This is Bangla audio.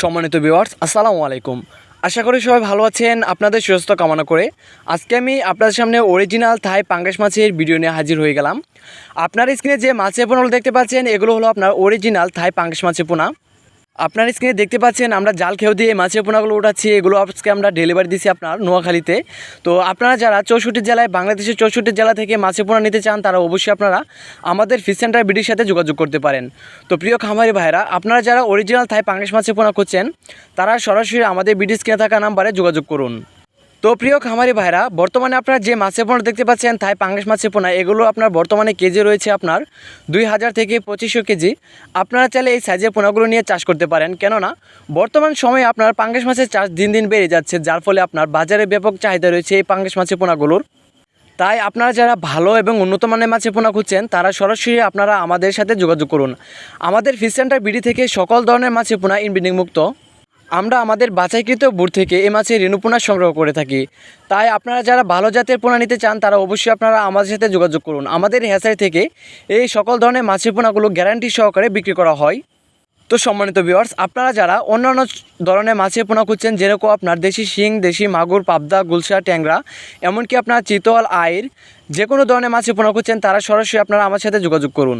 সম্মানিত ভিওয়ার্স আসসালামু আলাইকুম। আশা করি সবাই ভালো আছেন, আপনাদের সুস্থ কামনা করে। আজকে আমি আপনাদের সামনে অরিজিনাল থাই পাঙ্গাস মাছের ভিডিও নিয়ে হাজির হয়ে গেলাম। আপনার স্ক্রিনে যে মাছের পোনাগুলো দেখতে পাচ্ছেন, এগুলো হলো আপনার অরিজিনাল থাই পাঙ্গাস মাছের পোনা। আপনার স্ক্রিনে দেখতে পাচ্ছেন, আমরা জাল খেয়েও দিয়ে মাছে মাছের পোনাগুলো উঠাচ্ছি, এগুলো আজকে আমরা ডেলিভারি দিচ্ছি আপনার নোয়াখালীতে। তো আপনারা যারা চৌষট্টি জেলায়, বাংলাদেশের চৌষট্টি জেলা থেকে মাছের পোনা নিতে চান, তারা অবশ্যই আপনারা আমাদের ফিশ সেন্টার বিডির সাথে যোগাযোগ করতে পারেন। তো প্রিয় খামারি ভাইরা আপনারা যারা অরিজিনাল থাই পাঙ্গাস মাছের পোনা করছেন তারা সরাসরি আমাদের বিডি স্ক্রিনে থাকা নাম্বারে যোগাযোগ করুন। তো প্রিয় খামারি ভাইরা, বর্তমানে আপনার যে মাছের পোনা দেখতে পাচ্ছেন, থাই পাঙ্গাস মাছের পোনা, এগুলো আপনার বর্তমানে কেজি রয়েছে আপনার দুই হাজার থেকে পঁচিশশো কেজি। আপনারা চাইলে এই সাইজের পোনাগুলো নিয়ে চাষ করতে পারেন। কেননা, বর্তমান সময়ে আপনার পাঙ্গাস মাছের চাষ দিন দিন বেড়ে যাচ্ছে, যার ফলে আপনার বাজারে ব্যাপক চাহিদা রয়েছে এই পাঙ্গাস মাছের পোনাগুলোর। তাই আপনারা যারা ভালো এবং উন্নত মানের মাছের পোনা খুঁজছেন, তারা সরাসরি আপনারা আমাদের সাথে যোগাযোগ করুন। আমাদের ফিশ সেন্টার বিডি থেকে সকল ধরনের মাছের পোনা ইনবিডিং মুক্ত আমরা আমাদের বাছাইকৃত বুট থেকে এই মাছের রেণুপোনা সংগ্রহ করে থাকি। তাই আপনারা যারা ভালো জাতের পোনা নিতে চান, তারা অবশ্যই আপনারা আমাদের সাথে যোগাযোগ করুন। আমাদের হ্যাচারি থেকে এই সকল ধরনের মাছের পোনাগুলো গ্যারান্টি সহকারে বিক্রি করা হয়। তো সম্মানিত ভিউয়ার্স আপনারা যারা অন্যান্য ধরনের মাছের পোনা খুঁজছেন, যেরকম আপনার দেশি শিং, দেশি মাগুর, পাবদা, গুলশা, ট্যাংরা, এমনকি আপনার চিতল আয়ের যে কোনো ধরনের মাছের পোনা খুঁজছেন, তারা সরাসরি আপনারা আমার সাথে যোগাযোগ করুন।